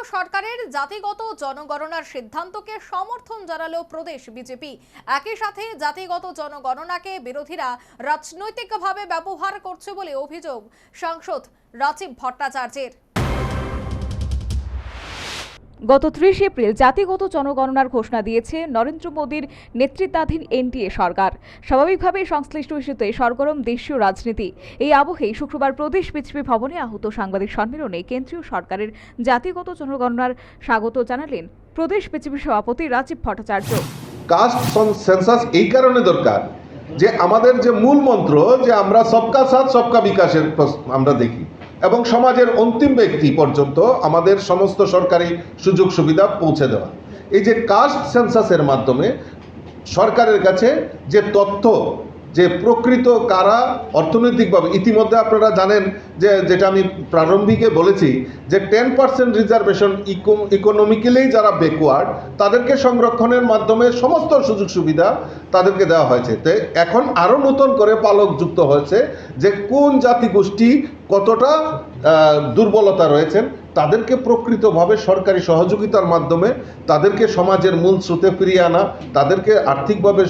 কেন্দ্রীয় সরকারের জাতিগত জনগণনার সিদ্ধান্তকে সমর্থন জানালো প্রদেশ বিজেপি। একই সাথে জাতিগত জনগণনাকে বিরোধীরা রাজনৈতিকভাবে ব্যবহার করছে বলে অভিযোগ সাংসদ রাজীব ভট্টাচার্যের। গত ত্রিশ এপ্রিল জাতিগত জনগণনার ঘোষণা দিয়েছে নরেন্দ্র মোদীর নেতৃত্বাধীন এনডিএ সরকার। স্বাভাবিকভাবেই সংশ্লিষ্ট ইস্যুতে সরগরম দেশীয় রাজনীতি। এই আবহেই শুক্রবার প্রদেশ বিজেপি ভবনে আহত সাংবাদিক সম্মেলনে কেন্দ্রীয় সরকারের জাতিগত জনগণনার স্বাগত জানালেন প্রদেশ বিজেপি সভাপতি রাজীব ভট্টাচার্য। কাস্ট সেন্সাস এই কারণে দরকার। যে আমাদের যে মূল মন্ত্র যে আমরা সবকা সাথ, সবকা বিকাশের আমরা দেখি। এবং সমাজের অন্তিম ব্যক্তি পর্যন্ত আমাদের সমস্ত সরকারি সুযোগ সুবিধা পৌঁছে দেওয়া। এই যে কাস্ট সেন্সাসের মাধ্যমে সরকারের কাছে যে তথ্য যে প্রকৃত কারা অর্থনৈতিকভাবে, ইতিমধ্যে আপনারা জানেন যে, যেটা আমি প্রারম্ভিকে বলেছি, যে টেন পার্সেন্ট রিজার্ভেশন ইকোনমিক্যালি যারা ব্যাকওয়ার্ড তাদেরকে সংরক্ষণের মাধ্যমে সমস্ত সুযোগ সুবিধা তাদেরকে দেওয়া হয়েছে। তো এখন আরও নতুন করে পালক যুক্ত হয়েছে যে কোন জাতিগোষ্ঠী কতটা দুর্বলতা রয়েছেন তাদেরকে প্রকৃতভাবে সরকারি সহযোগিতার মাধ্যমে তাদেরকে সমাজের মূল স্রোতে ফিরিয়ে আনা তাদেরকে আর্থিকভাবে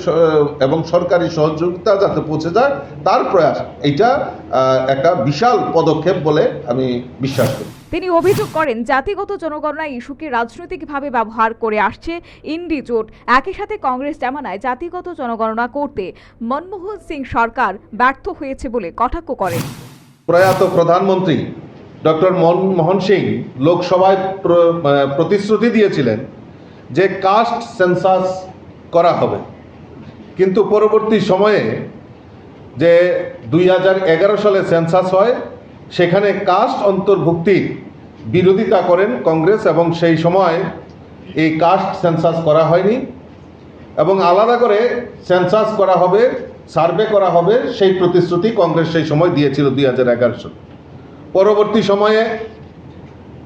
এবং সরকারি সহযোগিতা যাতে পৌঁছে যায় তার প্রয়াস আহ, একটা বিশাল পদক্ষেপ বলে আমি বিশ্বাস করি। তিনি অভিযোগ করেন জাতিগত জনগণনা ইস্যুকে রাজনৈতিকভাবে ব্যবহার করে আসছে ইন্ডি জোট। একই সাথে কংগ্রেস জামানায় জাতিগত জনগণনা করতে মনমোহন সিং সরকার ব্যর্থ হয়েছে বলে কটাক্ষ করেন। প্রয়াত প্রধানমন্ত্রী ডক্টর মনমোহন সিং লোকসভায় প্রতিশ্রুতি দিয়েছিলেন যে কাস্ট সেন্সাস করা হবে। কিন্তু পরবর্তী সময়ে যে দুই হাজার এগারো সালে সেন্সাস হয়, সেখানে কাস্ট অন্তর্ভুক্তির বিরোধিতা করেন কংগ্রেস এবং সেই সময় এই কাস্ট সেন্সাস করা হয়নি এবং আলাদা করে সেন্সাস করা হবে, সার্ভে করা হবে সেই প্রতিশ্রুতি কংগ্রেস সেই সময় দিয়েছিল দুই হাজার এগারো সালে। পরবর্তী সময়ে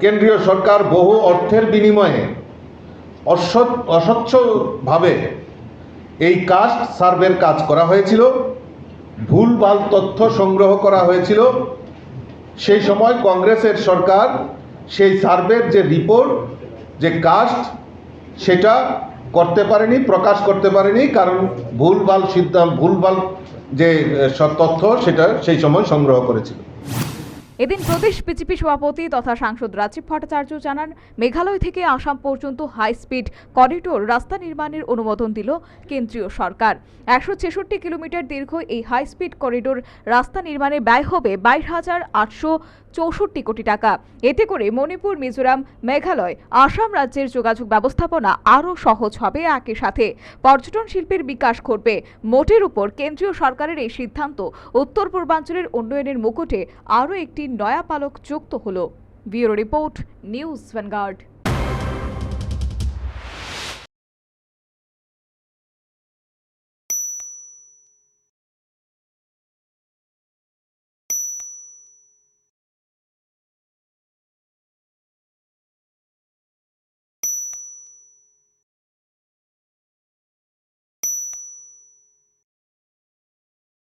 কেন্দ্রীয় সরকার বহু অর্থের বিনিময়ে অস্বচ্ছভাবে এই কাস্ট সার্ভের কাজ করা হয়েছিল, ভুলভাল তথ্য সংগ্রহ করা হয়েছিল। সেই সময় কংগ্রেসের সরকার সেই সার্ভের যে রিপোর্ট, যে কাস্ট, সেটা করতে পারেনি, প্রকাশ করতে পারেনি, কারণ ভুলভাল সিদ্ধান্ত, ভুলভাল যে তথ্য সেটা সেই সময় সংগ্রহ করেছিল। এদিন প্রদেশ বিজেপি সভাপতি তথা সাংসদ রাজীব ভট্টাচার্য জানান, মেঘালয় থেকে আসাম পর্যন্ত হাই স্পিড করিডোর রাস্তা নির্মাণের অনুমোদন দিল কেন্দ্রীয় সরকার। একশো ছেষট্টি কিলোমিটার দীর্ঘ এই হাই স্পিড করিডোর রাস্তা নির্মাণে ব্যয় হবে বাইশ হাজার আটশো চৌষট্টি কোটি টাকা। এতে করে মণিপুর, মিজোরাম, মেঘালয়, আসাম রাজ্যের যোগাযোগ ব্যবস্থাপনা আরও সহজ হবে একই সাথে। পর্যটন শিল্পের বিকাশ ঘটবে। মোটের উপর কেন্দ্রীয় সরকারের এই সিদ্ধান্ত উত্তর পূর্বাঞ্চলের উন্নয়নের মুকুটে আরও একটি নয়া পালক যুক্ত হল। Bureau report, News Vanguard.